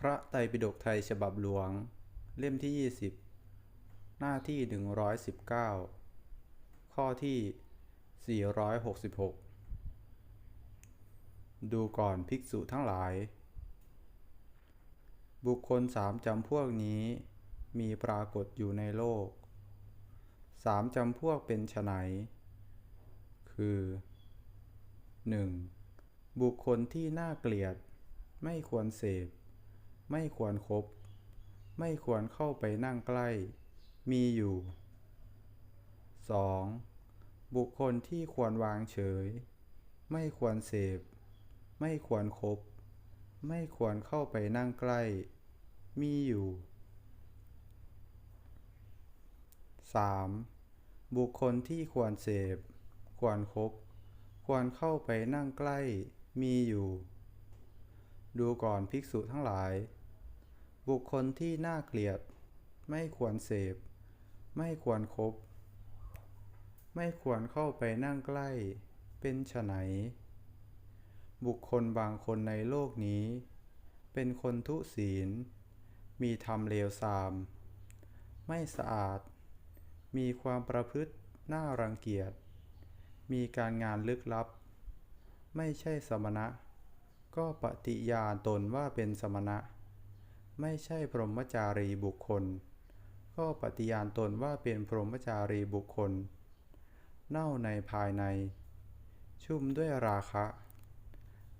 พระไตรปิฎกไทยฉบับหลวง เล่มที่ 20 หน้าที่ 119 ข้อที่ 466 ดูก่อนภิกษุทั้งหลาย บุคคลสามจำพวกนี้มีปรากฏอยู่ในโลกสามจำพวกเป็นไฉนคือ 1. บุคคลที่น่าเกลียดไม่ควรเสพ ไม่ควรครบไม่ควรเข้าไปนั่งใกล้ มีอยู่ 2. บุคคลที่ควรวางเฉย ไม่ควรเสพ ไม่ควรครบไม่ควรเข้าไปนั่งใกล้ มีอยู่ 3. บุคคลที่ควรเสพ ควรครบควรเข้าไปนั่งใกล้ มีอยู่ ดูก่อนภิกษุทั้งหลาย บุคคลที่น่าเกลียด ไม่ควรเสพ ไม่ควรครบไม่ควรเข้าไปนั่งใกล้ เป็นไฉนบุคคลบางคนในโลกนี้ เป็นคนทุศีล มีธรรมเลวทราม ไม่สะอาด มีความประพฤติน่ารังเกียจ มีการงานลึกลับ ไม่ใช่สมณะ ก็ปฏิญาณตนว่าเป็นสมณะ ไม่ใช่พรหมจารีบุคคล ก็ปฏิญาณตนว่าเป็นพรหมจารีบุคคล เน่าในภายใน ชุ่มด้วยราคะ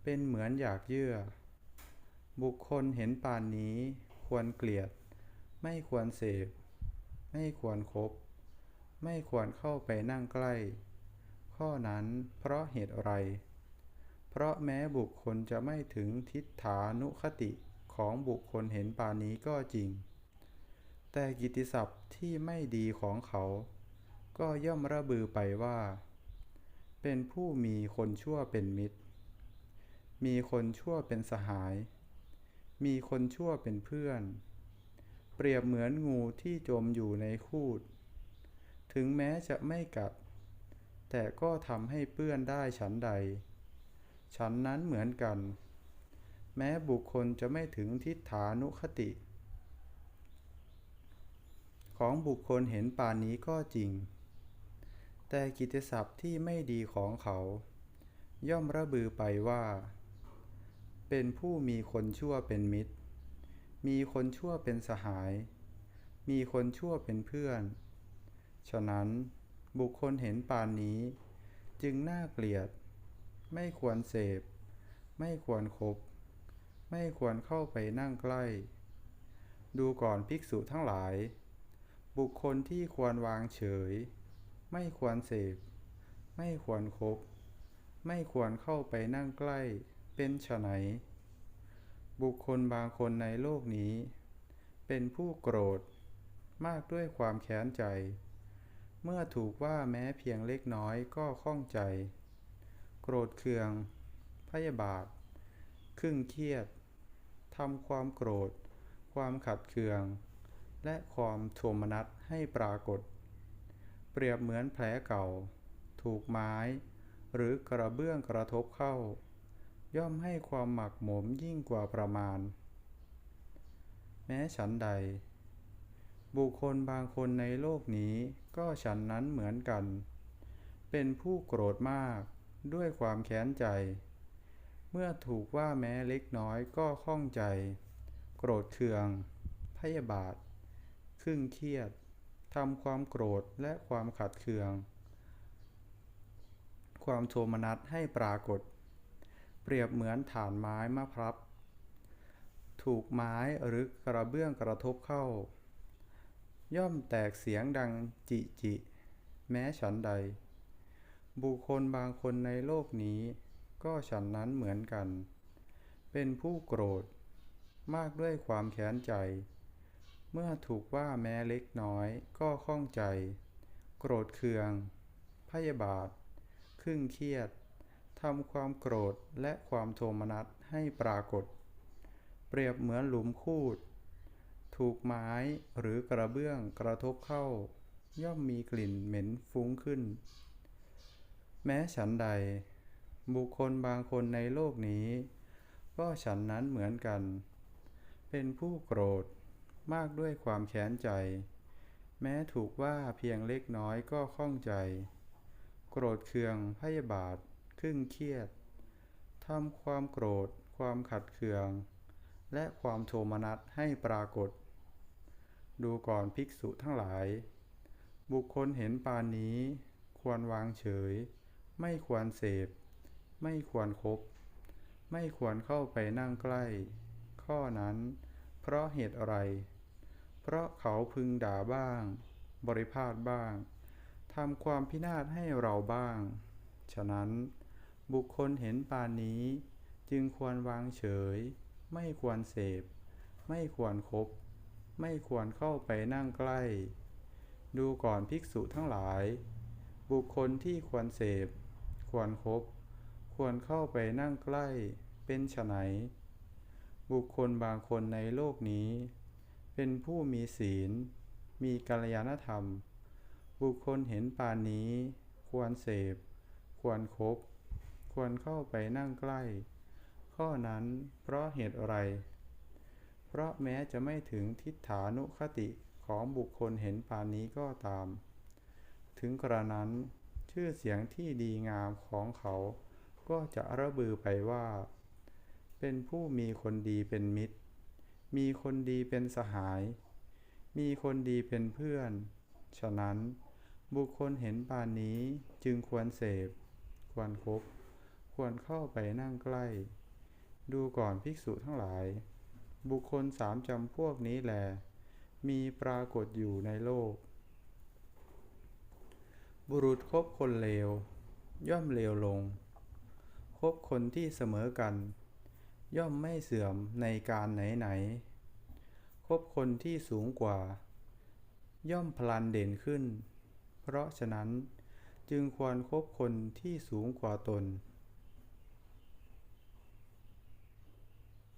เป็นเหมือนอยากเยื่อ บุคคลเห็นปานนี้ควรเกลียด ไม่ควรเสพ ไม่ควรครบไม่ควรเข้าไปนั่งใกล้ ข้อนั้นเพราะเหตุอะไร เพราะแม้บุคคลจะไม่ถึงทิฏฐานุคติ ของบุคคลเห็นปานนี้ก็จริง แต่กิตติศัพท์ที่ไม่ดีของเขา ก็ย่อมระบือไปว่า เป็นผู้มีคนชั่วเป็นมิตร มีคนชั่วเป็นสหาย มีคนชั่วเป็นเพื่อน เปรียบเหมือนงูที่จมอยู่ในคูด ถึงแม้จะไม่กัด แต่ก็ทำให้เปื้อนได้ฉันใด ฉันนั้นเหมือนกัน แม้บุคคลจะไม่ถึงทิฏฐานุคติ ของบุคคลเห็นป่านนี้ก็จริง แต่กิตติศัพท์ที่ไม่ดีของเขา ย่อมระบือไปว่า เป็นผู้มีคนชั่วเป็นมิตร มีคนชั่วเป็นสหาย มีคนชั่วเป็นเพื่อน ฉะนั้นบุคคลเห็นป่านนี้ จึงน่าเกลียด ไม่ควรเสพ ไม่ควรครบ ไม่ควรเข้าไปนั่งใกล้ ดูก่อนภิกษุทั้งหลาย บุคคลที่ควรวางเฉย ไม่ควรเสพ ไม่ควรครบไม่ควรเข้าไปนั่งใกล้ เป็นไฉนบุคคลบางคนในโลกนี้ เป็นผู้โกรธ มากด้วยความแค้นใจ เมื่อถูกว่าแม้เพียงเล็กน้อยก็ข้องใจ โกรธเคือง พยาบาทครึ่งเครียด ทำความโกรธ ความขัดเคือง และความโทมนัสให้ปรากฏ เปรียบเหมือนแผลเก่า ถูกไม้ หรือกระเบื้องกระทบเข้า ย่อมให้ความหมักหมมยิ่งกว่าประมาณ แม้ฉันใด บุคคลบางคนในโลกนี้ก็ฉันนั้นเหมือนกัน เป็นผู้โกรธมากด้วยความแค้นใจ เมื่อถูกว่าแม้เล็กน้อยก็ข้องใจ โกรธเคือง พยาบาท ครึ่งเครียดทำความโกรธและความขัดเคือง ความโทมนัสให้ปรากฏ เปรียบเหมือนฐานไม้มะพร้าวถูกไม้หรือกระเบื้องกระทบเข้า ย่อมแตกเสียงดังจิจิ แม้ฉันใด บุคคลบางคนในโลกนี้ ก็ฉันนั้นเหมือนกัน เป็นผู้โกรธ มากด้วยความแค้นใจ เมื่อถูกว่าแม้เล็กน้อยก็ข้องใจ โกรธเคือง พยาบาท ครึ่งเครียดทำความโกรธและความโทมนัสให้ปรากฏ เปรียบเหมือนหลุมคูด ถูกไม้หรือกระเบื้องกระทบเข้า ย่อมมีกลิ่นเหม็นฟุ้งขึ้น แม้ฉันใด บุคคลบางคนในโลกนี้ ก็ฉันนั้นเหมือนกัน เป็นผู้โกรธมากด้วยความแค้นใจ แม้ถูกว่าเพียงเล็กน้อยก็ข้องใจ โกรธเคืองพยาบาทครึ่งเครียดทำความโกรธ ความขัดเคือง และความโทมนัสให้ปรากฏ ดูก่อนภิกษุทั้งหลาย บุคคลเห็นปานนี้ ควรวางเฉย ไม่ควรเสพ ไม่ควรครบไม่ควรเข้าไปนั่งใกล้ ข้อนั้น เพราะเหตุอะไร เพราะเขาพึงด่าบ้าง บริพาทบ้างทำความพินาศให้เราบ้าง ฉะนั้น บุคคลเห็นปานนี้ จึงควรวางเฉย ไม่ควรเสพ ไม่ควรครบไม่ควรเข้าไปนั่งใกล้ ดูก่อนภิกษุทั้งหลาย บุคคลที่ควรเสพ ควรครบ ควรเข้าไปนั่งใกล้เป็นไฉนบุคคลบางคนในโลกนี้ เป็นผู้มีศีล มีกัลยาณธรรม บุคคลเห็นปานนี้ ควรเสพ ควรครบควรเข้าไปนั่งใกล้ ข้อนั้นเพราะเหตุอะไร เพราะแม้จะไม่ถึงทิฏฐานุคติของบุคคลเห็นปานนี้ก็ตาม ถึงกระนั้นชื่อเสียงที่ดีงามของเขา ก็จะระบือไปว่า เป็นผู้มีคนดีเป็นมิตร มีคนดีเป็นสหาย มีคนดีเป็นเพื่อน ฉะนั้น บุคคลเห็นปานนี้จึงควรเสพ ควรคบ ควรเข้าไปนั่งใกล้ ดูก่อนภิกษุทั้งหลาย บุคคลสามจำพวกนี้แหลมีปรากฏอยู่ในโลก บุรุษคบคนเลว ย่อมเลวลง คบคนที่เสมอกัน ย่อมไม่เสื่อมในการไหนไหนๆคบคนที่สูงกว่า ย่อมพลันเด่นขึ้น เพราะฉะนั้นจึงควรคบคนที่สูงกว่าตน